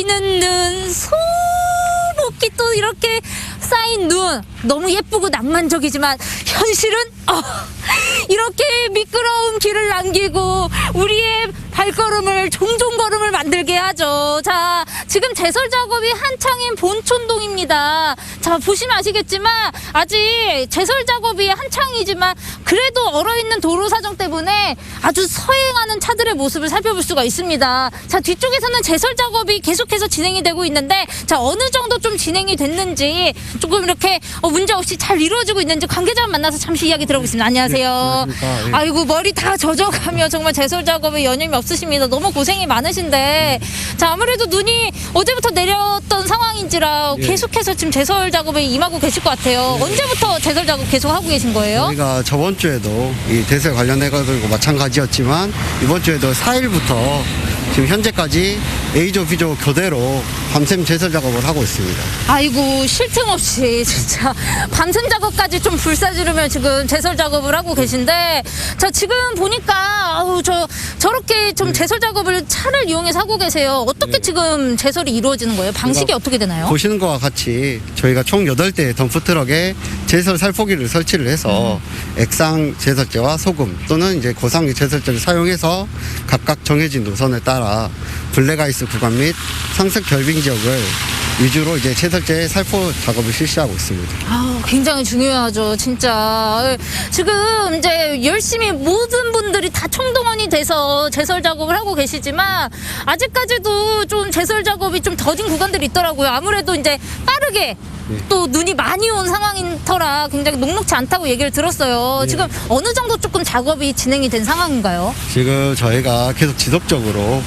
얼어있는 눈, 소복히 또 이렇게 쌓인 눈. 너무 예쁘고 낭만적이지만 현실은 어, 이렇게 미끄러운 길을 남기고 우리의 발걸음을 종종 걸음을 만들게 하죠. 자, 지금 제설 작업이 한창인 본촌동입니다. 자, 보시면 아시겠지만 아직 제설 작업이 한창이지만 그래도 얼어있는 도로 사정 때문에 아주 서행하는 차들의 모습을 살펴볼 수가 있습니다. 자, 뒤쪽에서는 제설 작업이 계속해서 진행이 되고 있는데 자, 어느 정도 좀 진행이 됐는지 조금 이렇게 어, 문제 없이 잘 이루어지고 있는지 관계자 만나서 잠시 이야기 들어보겠습니다. 안녕하세요. 안녕하십니까. 예. 아이고 머리 다 젖어가며 정말 제설 작업에 여념이 없으십니다. 너무 고생이 많으신데 자 아무래도 눈이 어제부터 내렸던 상황인지라 예. 계속해서 지금 제설 작업에 임하고 계실 것 같아요. 언제부터 제설 작업 계속 하고 계신 거예요? 저희가 저번 주에도 이 대세 관련해가지고 마찬가지였지만 이번 주에도 4일부터 지금 현재까지 A조, B조 교대로 밤샘 제설 작업을 하고 있습니다. 아이고 쉴 틈 없이 진짜 밤샘 작업까지 좀 불사지르며 지금 제설 작업을 하고 계신데 자 지금 보니까 아우 저 저렇게 좀 제설 작업을 차를 이용해서 하고 계세요. 어떻게 지금 제설이 이루어지는 거예요? 방식이 어떻게 되나요? 보시는 것과 같이 저희가 총 8대의 덤프트럭에 제설 살포기를 설치를 해서 액상 제설제와 소금 또는 이제 고상유 제설제를 사용해서 각각 정해진 노선에 따라 블랙아이스 구간 및 상습 결빙 지역을 위주로 이제 제설제 살포 작업을 실시하고 있습니다. 아, 굉장히 중요하죠, 진짜. 지금 이제 열심히 모든 분들이 다 총동원이 돼서 제설 작업을 하고 계시지만 아직까지도 좀 제설 작업이 좀 더딘 구간들이 있더라고요. 아무래도 이제 빠르게 또 눈이 많이 온 상황인 터라 굉장히 녹록지 않다고 얘기를 들었어요. 지금 어느 정도 조금 작업이 진행이 된 상황인가요? 지금 저희가 계속 지속적으로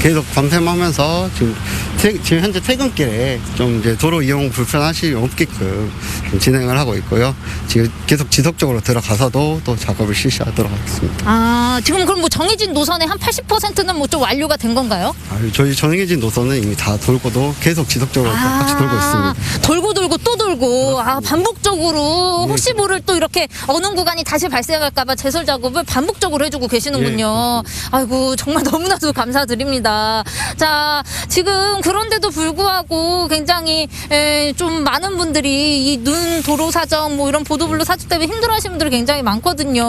계속 밤샘하면서 지금, 퇴- 지금 현재 퇴근길에 좀 이제 도로 이용 불편하시 없게끔 좀 진행을 하고 있고요. 지금 계속 지속적으로 들어가서도 또 작업을 실시하도록 하겠습니다. 아, 지금 그럼 뭐 정해진 노선의 한 80%는 뭐 좀 완료가 된 건가요? 아, 저희 정해진 노선은 이미 다 돌고도 계속 지속적으로 같이 돌고 있습니다. 돌고 돌고 또 돌고 아 반복적으로 예, 혹시 모를 또 이렇게 어느 구간이 다시 발생할까봐 제설 작업을 반복적으로 해주고 계시는군요. 예, 아이고 정말 너무나도 감사드립니다. 자 지금 그 런데도 불구하고 굉장히 에, 좀 많은 분들이 이 눈 도로 사정 뭐 이런 보도블로 사주 때문에 힘들어하시는 분들이 굉장히 많거든요.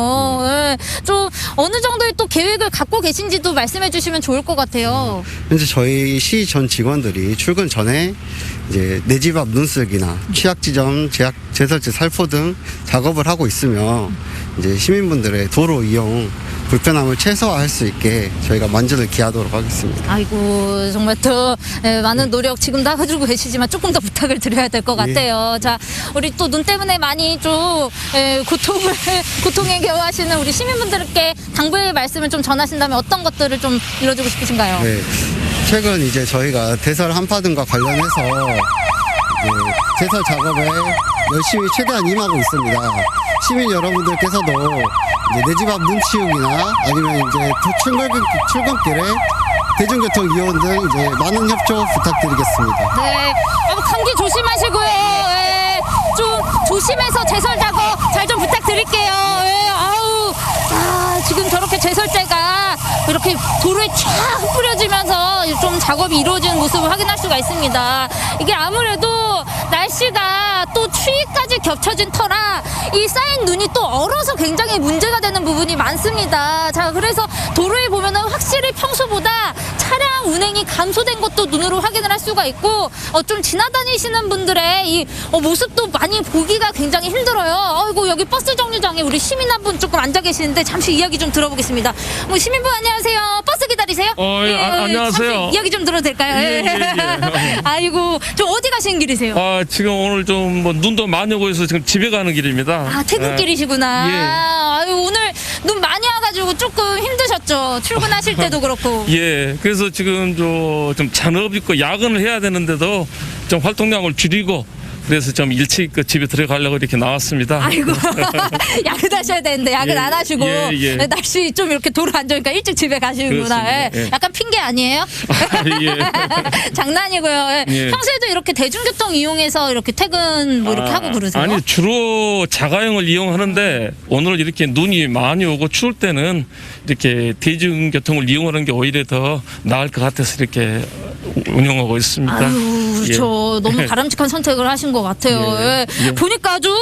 예, 좀 어느 정도의 또 계획을 갖고 계신지도 말씀해 주시면 좋을 것 같아요. 현재 저희 시 전 직원들이 출근 전에 이제 내 집 앞 눈쓰기나 취약 지점 제약 제설제 살포 등 작업을 하고 있으며 이제 시민분들의 도로 이용 불편함을 최소화할 수 있게 저희가 만전을 기하도록 하겠습니다. 아이고 정말 더 에, 많은 노력 지금도 하고 계시지만 조금 더 부탁을 드려야 될 것 예. 같아요. 자 우리 또 눈 때문에 많이 좀 에, 고통을 고통에 겨워하시는 우리 시민분들께 당부의 말씀을 좀 전하신다면 어떤 것들을 좀 이뤄주고 싶으신가요? 네. 최근 이제 저희가 대설 한파 등과 관련해서 이제 제설 작업에 열심히 최대한 임하고 있습니다. 시민 여러분들께서도 내 집 앞 눈치우기나 아니면 이제 도- 출근, 출근길에 대중교통 이용 등 이제 많은 협조 부탁드리겠습니다. 네, 어, 감기 조심하시고요. 예, 좀 조심해서 제설 작업 잘 좀 부탁드릴게요. 예, 아우, 아, 지금 저렇게 제설제가 이렇게 도로에 쫙 뿌려지면서 좀 작업이 이루어지는 모습을 확인할 수가 있습니다. 이게 아무래도 날씨가 또 추위까지 겹쳐진 터라 이 쌓인 눈이 또 얼어서 굉장히 문제가 되는 부분이 많습니다. 자, 그래서 도로에 보면은 확실히 평소보다 감소된 것도 눈으로 확인을 할 수가 있고 어, 좀 지나다니시는 분들의 이 어, 모습도 많이 보기가 굉장히 힘들어요. 아이고 여기 버스 정류장에 우리 시민 한 분 조금 앉아 계시는데 잠시 이야기 좀 들어보겠습니다. 뭐 시민분 안녕하세요. 버스 기다리세요? 어, 예, 아, 안녕하세요. 잠시 이야기 좀 들어도 될까요? 예, 예, 예. 아이고 저 어디 가시는 길이세요? 아, 지금 오늘 좀 뭐 눈도 많이 오고 해서 지금 집에 가는 길입니다. 아 퇴근길이시구나. 예. 아유 오늘 눈 많이 와가지고 조금 힘 드셨죠. 출근하실 때도 그렇고. 예, 그래서 지금 저 좀 잔업 있고 야근을 해야 되는데도 좀 활동량을 줄이고 그래서 좀 일찍 그 집에 들어가려고 이렇게 나왔습니다. 아이고 야근 하셔야 되는데 야근 예, 안 하시고 예, 예. 날씨 좀 이렇게 좋으니까 일찍 집에 가시는구나. 그렇습니다. 예. 예. 약간 핑계 아니에요? 예. 장난이고요. 예. 예. 평소에도 이렇게 대중교통 이용해서 이렇게 퇴근 뭐 이렇게 아, 하고 그러세요? 아니 주로 자가용을 이용하는데 오늘 이렇게 눈이 많이 오고 추울 때는 이렇게 대중교통을 이용하는 게 오히려 더 나을 것 같아서 이렇게 운영하고 있습니다. 아유, 예. 저 너무 바람직한 선택을 하신 것 같아요. 예, 예. 예. 보니까 아주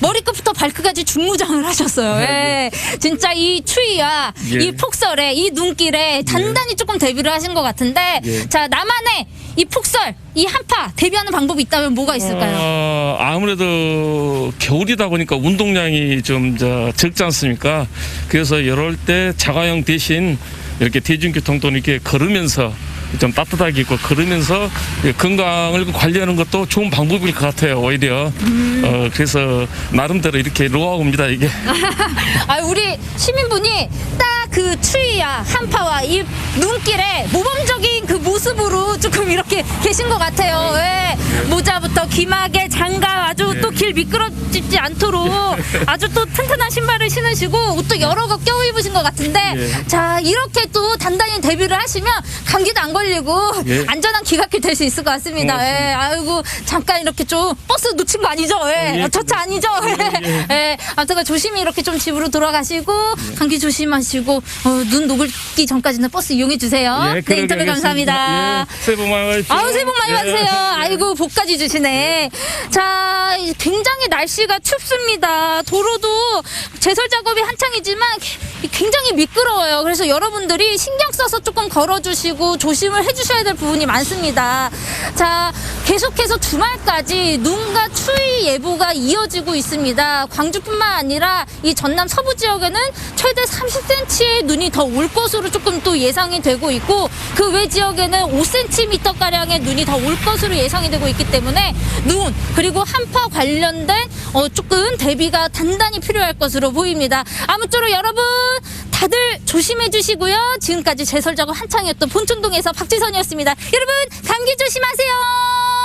머리끝부터 발끝까지 중무장을 하셨어요. 예. 진짜 이 추위와 예. 이 폭설에 이 눈길에 단단히 조금 대비를 하신 것 같은데 예. 자 나만의 이 폭설 이 한파 대비하는 방법이 있다면 뭐가 있을까요? 어, 아무래도 겨울이다 보니까 운동량이 좀 저, 적지 않습니까? 그래서 이럴 때 자가용 대신 이렇게 대중교통도 이렇게 걸으면서 좀 따뜻하게 입고 걸으면서 건강을 관리하는 것도 좋은 방법일 것 같아요 오히려. 어, 그래서 나름대로 이렇게 로아옵니다 이게. 아 우리 시민분이 딱 그 추위와 한파와 이 눈길에 모범적인 그 모습으로 조금 이렇게 계신 것 같아요. 예. 모자부터 귀마개 장갑 아주 또 길 미끄러지지 않도록 아주 또 튼튼한 신발을 신으시고 옷도 여러 거 껴 입으신 것 같은데 예. 자 이렇게 또 단단히 데뷔를 하시면 감기도 안 걸리고 예. 안전한 귀갓길 될 수 있을 것 같습니다. 고맙습니다. 예. 아이고 잠깐 이렇게 좀 버스 놓친 거 아니죠? 예. 예. 어, 저차 아니죠? 예. 예. 아무튼 조심히 이렇게 좀 집으로 돌아가시고 감기 조심하시고 어, 눈 녹기 전까지는 버스 이용해 주세요. 예, 네 인터뷰 감사합니다. 예, 새해 복 많이 아우 새해 복 많이 예. 받으세요. 아이고 복까지 주시네. 자 굉장히 날씨가 춥습니다. 도로도 제설 작업이 한창이지만 굉장히 미끄러워요. 그래서 여러분들이 신경 써서 조금 걸어주시고 조심을 해주셔야 될 부분이 많습니다. 자 계속해서 주말까지 눈과 추위 예보가 이어지고 있습니다. 광주뿐만 아니라 이 전남 서부 지역에는 최대 30cm의 눈이 더 올 것으로 조금 또 예상이 되고 있고 그 외 지역에는 5cm 가량의 눈이 더 올 것으로 예상이 되고 있기 때문에 눈 그리고 한파 관련된 어 조금 대비가 단단히 필요할 것으로 보입니다. 아무쪼록 여러분 다들 조심해 주시고요. 지금까지 제설 작업 한창이었던 본촌동에서 박지선이었습니다. 여러분 감기 조심하세요.